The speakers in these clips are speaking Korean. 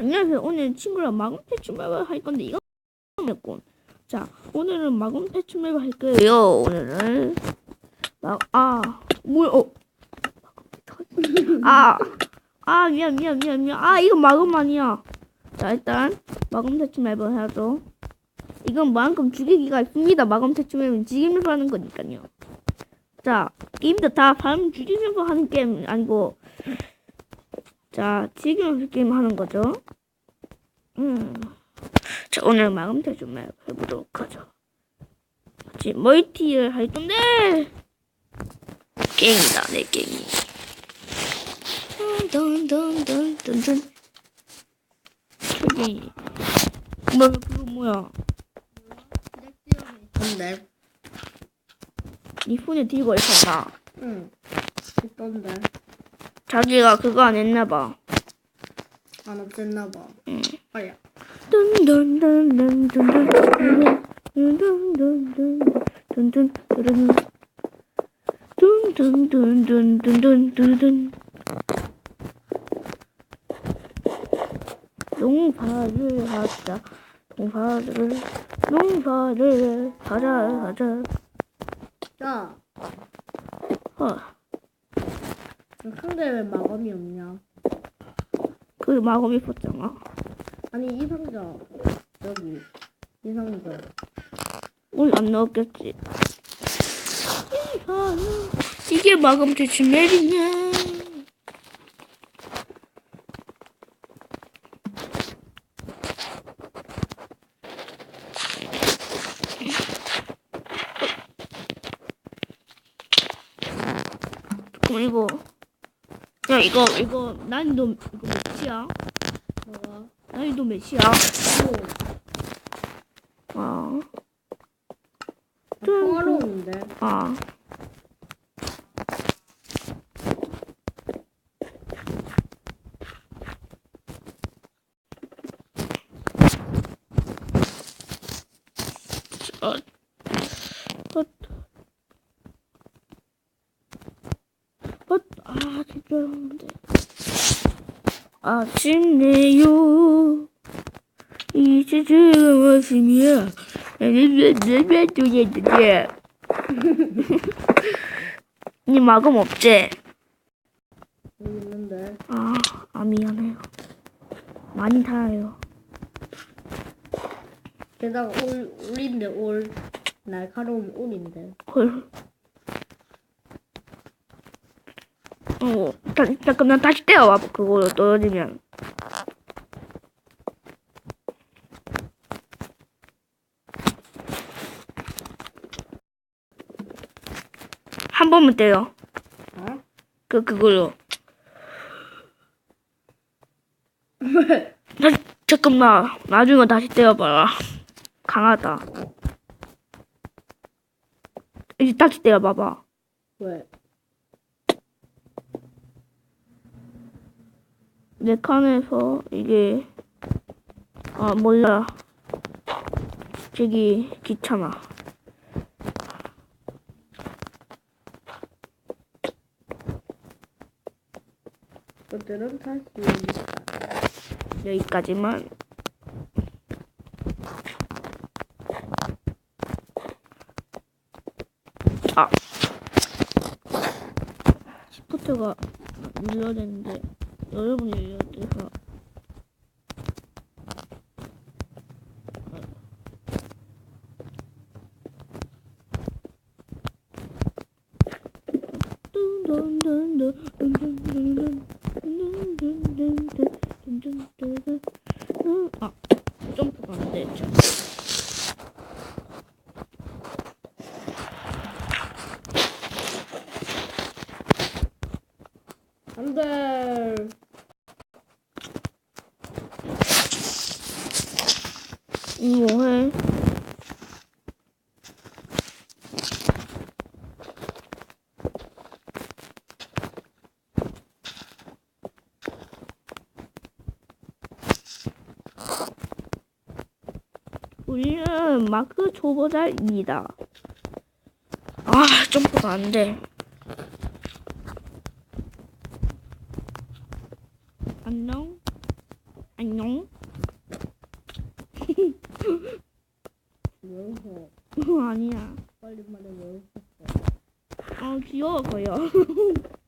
안녕하세요. 오늘 친구랑 마검 패치 맵을 할 건데 이거 맵군. 자, 오늘은 마검 패치 맵을 할 거예요. 오늘은 막아 뭐야? 어. 아, 아 미안 미안 미안 미안. 아 이거 마검 아니야. 자 일단 마검 패치 맵을 해야죠. 이건 만큼 죽이기가 있습니다. 마검 패치 맵은 죽이면서 하는 거니까요. 자, 게임도 다 사람 죽이면서 하는 게임 아니고 자, 지금 게임 하는 거죠. 음. 자, 오늘 마감대 좀 해보도록 하죠. 지금 멀티를 할 건데, 게임이다, 내 게임이. 던던던던던던. 저기, 뭐야, 그거 뭐야? 근데 네 폰에 들고 있었나? 응 있던데 자기가 그거 안 했나 봐. 안 없앴나 봐 응. 아야 농사를 하자 농사를 농사를 하자 하자 야 어, 상대 왜 마검이 없냐? 그 마검이 있었잖아. 아니 이 상자. 여기. 이 상자. 오늘 안 넣었겠지. 이게 마검 대충 내리냐? 그럼 이 거야 이거 이거 난이도 이거 몇이야? 뭐가 난이도 몇이야? 오 아, 평화로운데 아. 어, 어, 어, 아, 어려운데. 아쉽네요. 이제 지금 아침이야. 니 마금 없지? 여기 있는데 아, 아 미안해요. 많이 타요. 게다가 올 올인데 올 날카로운 올인데 헐. 어, 다, 잠깐 난 다시 떼어와 그거 떨어지면. 한 번만 떼요. 어? 그 그걸로. 왜? 다시, 잠깐만 나중에 다시 떼어봐라. 강하다. 이제 다시 떼어봐봐. 왜? 내 칸에서 이게 아 몰라 저기 귀찮아. 그들은 다시 여기까지만. 아. 시프트가 눌러야 되는데 여러분이 돼서 아, 점프가 안 돼. 자. 안돼 뭐해? 우리는 마크 초보자입니다. 아, 점프가 안 돼. 안녕. 안녕. 왜 웃어? 아니야. 빨리 말해 왜 웃었어? 어 귀여워서요.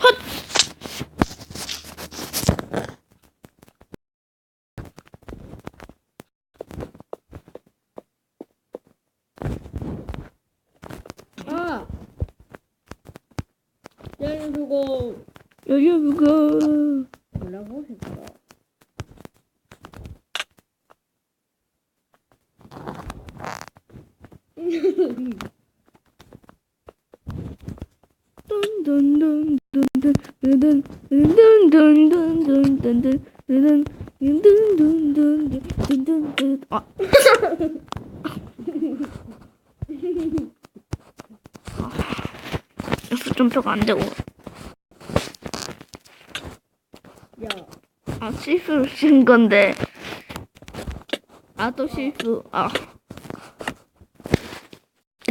헛! 아! 야 그거 누구? 뭐라고 했어? 아. 점표가 안 되고 야 아 실수를 쓴 건데. 아 또 실수. 아.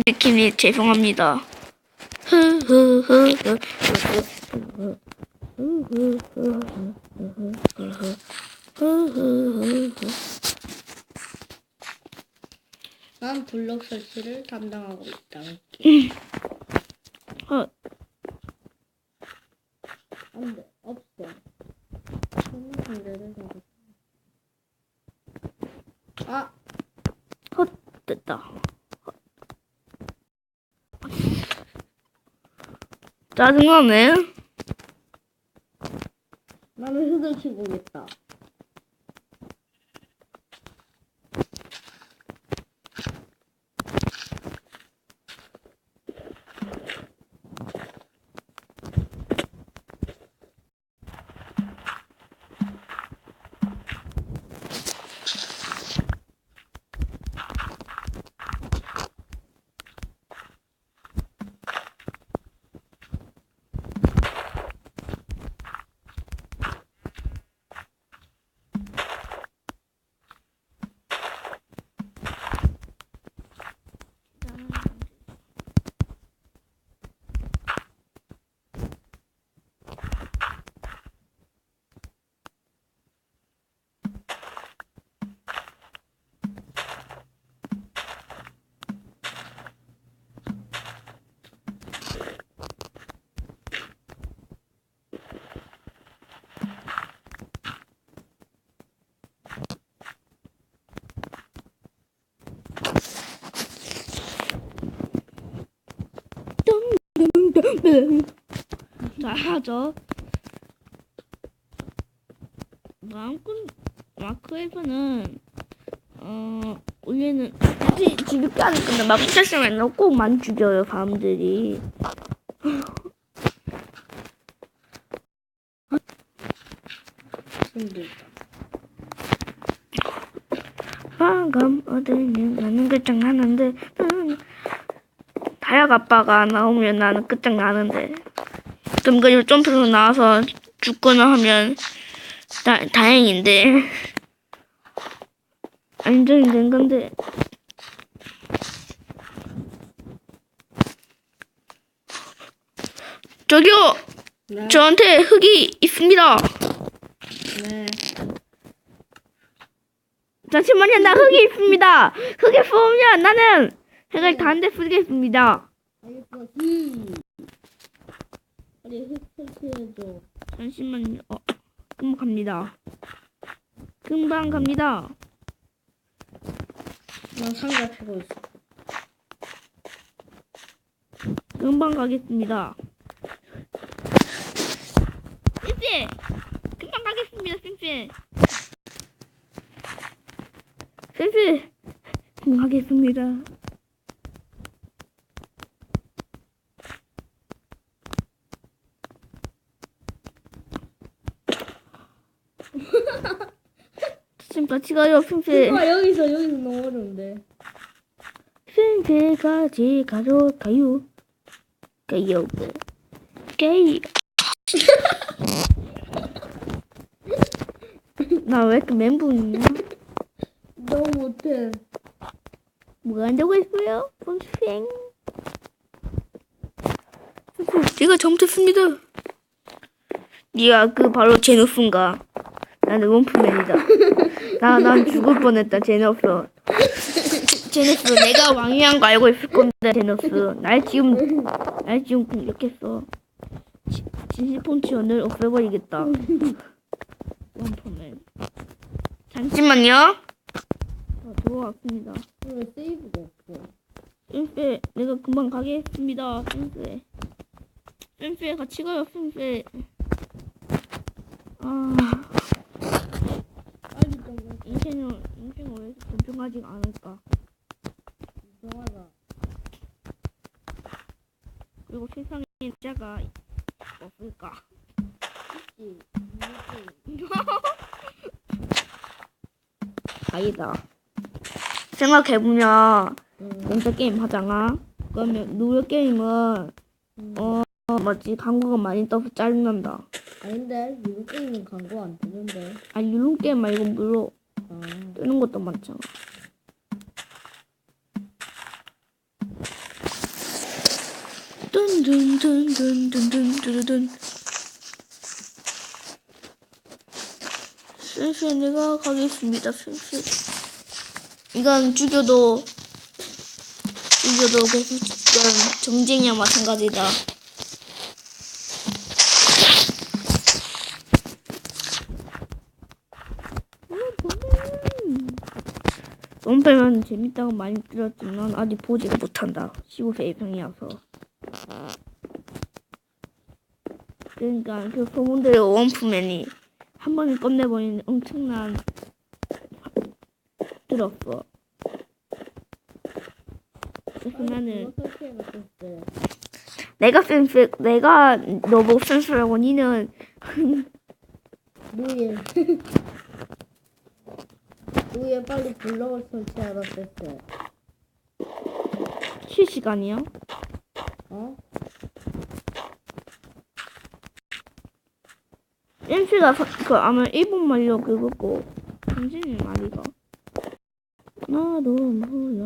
느낌이 죄송합니다. 난 블록 설치를 담당하고 있다. 어, 안 돼 아. 헛 됐다. 짜증나네. 나는 흙을 치고 있다. 자 하죠 마음꾼 마크에서는 어 원래는 죽이지 않을 건데 마크 탈승에는 꼭 많이 죽여요 사람들이 있다. 방금 어디는 나는 끝장나는데 음. 다약 아빠가 나오면 나는 끝장나는데. 그럼 그 점프로 나와서 죽거나 하면 다, 다행인데. 안정이 된 건데. 저기요! 네. 저한테 흙이 있습니다. 네. 잠시만요. 나 흙이 있습니다. 흙에 쏘면 나는 흙을 다한대 쓰겠습니다 빨리 흙 설치해줘. 잠시만요. 어, 금방 갑니다. 금방 갑니다. 난 상자 피고 있어. 금방 가겠습니다. 쌤쌤! 금방 가겠습니다, 쌤쌤! 쌤쌤! 금방 가겠습니다. 같이 가요, 쌤쌤. 아 여기서 여기서 너무 어려운데. 쌤쌤 같이 가요. 가요. 게이. 나왜 이렇게 멘붕이냐? 너무 못해. 뭐가 한다고 했어요? 폰생. 제가 잘못했습니다. 네가 그 바로 제노스인가? 나는 원프맨이다. 나, 난 죽을 뻔했다, 제노스. 제노스, 내가 왕이란 거 알고 있을 건데, 제노스. 날 지금, 날 지금 공격했어. 지- 진실폰치원을 없애버리겠다. 원프맨. 잠시만요. 어, 들어왔습니다. 왜 세이브가 없어? 쌤쎄, 내가 금방 가겠습니다. 쌤쎄. 쌤쎄, 같이 가요, 쌤쎄. 아, 인생은, 인생은 왜 이렇게 공평하지 않을까? 이상하다. 그리고 세상에 자가 없을까? 이 아니다. 생각해보면, 응. 공짜 게임 하잖아? 그러면, 룰 게임은, 응. 어, 뭐지, 광고가 많이 떠서 짜증난다. 아닌데 이거 게임은 광고 안 뜨는데. 아니, 룰 게임 말고 물로 아. 뜨는 것도 많잖아. 뚠뚠뚠뚠뚠뚠뚠 슬슬 내가 가겠습니다 슬슬 이건 죽여도 죽여도 계속 이건 정쟁이랑 마찬가지다 롬페면 재밌다고 많이 들었지만 아직 보지를 못한다. 15세 이상이어서. 그러니까 그 소문대로 원프맨이 한 번에 끝내버리는 엄청난 들었어. 그래서 나는 내가 센스 내가 너보고 센스라고 니는 노예. 노예 빨리 블럭을 설치하라 했어. 실시간이야? 어? 센스가 그 아마 일본 말로 그거고 당신이 말이가 나도 몰라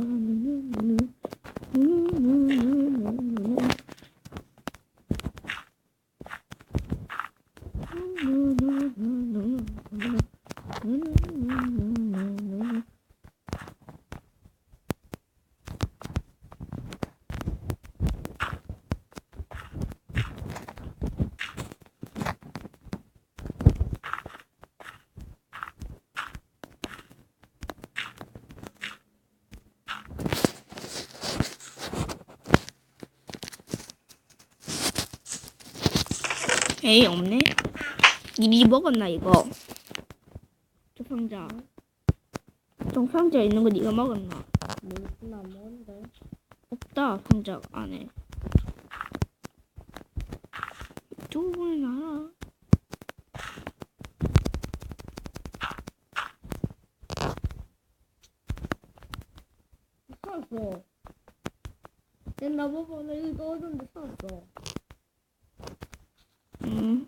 에이 없네. 이리 먹었나 이거? 저 상자. 저 상자에 있는 거 네가 먹었나? 뭔지나 뭔데? 없다 상자 안에. 두 번이나 하나. 사왔어. 나 봐봐, 나 이거 얻었는데 사왔어. 음.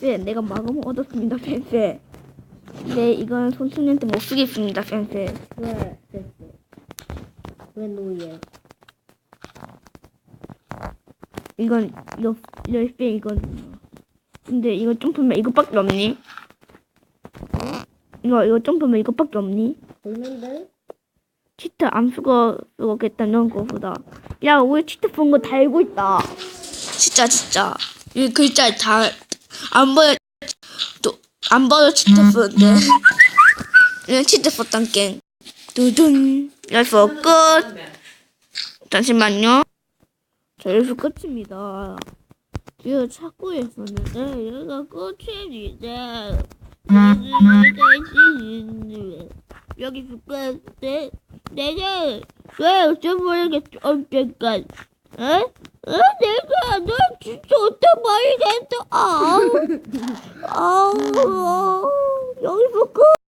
쌤, 내가 마감을 얻었습니다, 쌤. 네, 이건 손수님한테 못 쓰겠습니다, 쌤. 왜? 됐어. 왜 노예? 이건 열 열배 이거든요. 근데 이거 점프면 이것밖에 없니? 이거 이거 점프면 이것밖에 없니? 없는데? 치트 안 쓰고 쓰고겠다는 거보다. 야, 우리 치트 본 거 다 알고 있다. 진짜 진짜 이 글자 다 안 보여 또안 보여 치트 쓰는데. 이런 치트 썼단 게. 두둔. 여기서 끝. 잠시만요. 자, 여기서 끝입니다. 이거 찾고 있었는데, 여기가 끝입니다. 여기서 끝. 네, 내가 왜 어쩌모르겠어, 언젠간. 에? 에? 내가, 너 진짜 어떤 말이 됐어? 아우. 아우. 아우. 여기서 끝.